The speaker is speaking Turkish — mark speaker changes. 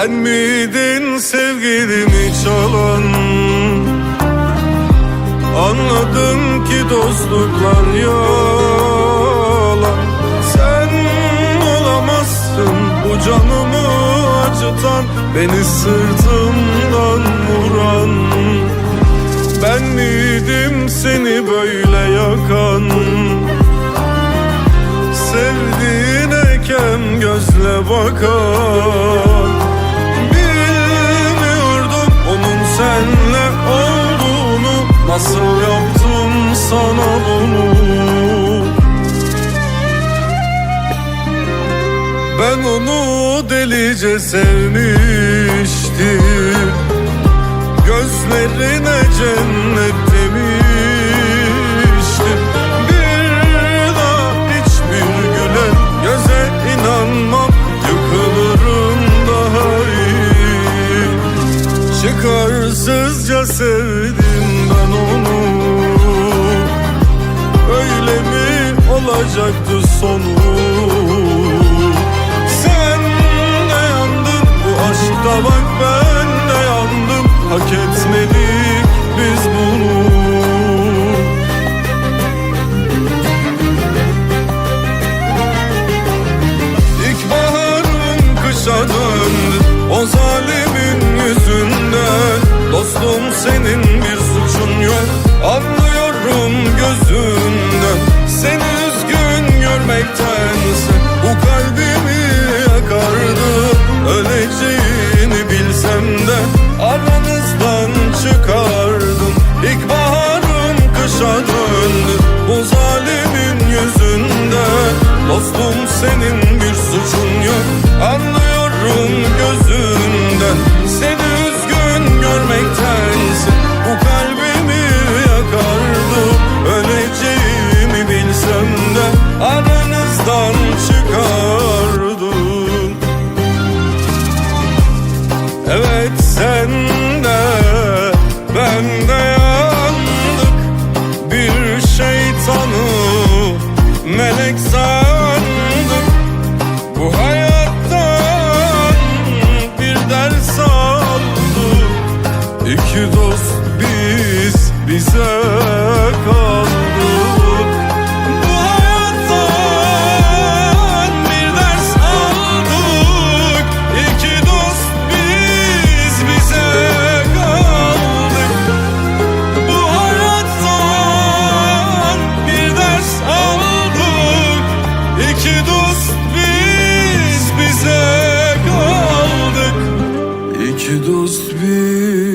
Speaker 1: Sen miydin sevgilimi çalan Anladım ki dostluklar yalan. Sen olamazsın bu canımı acıtan Beni sırtımdan vuran. Ben miydim seni böyle yakan? Sevdiğine kem gözle bakan senle olduğunu Nasıl yaptım sana bunu? Ben onu delice sevmiştim. Gözlerine cennet Karsızca sevdim ben onu. Öyle mi olacaktı sonu? Sen de yandın bu aşkta bak ben de yandım. Hak etmedim 없는 Evet sen de ben de iki dost biz bize kaldık. İki dost biz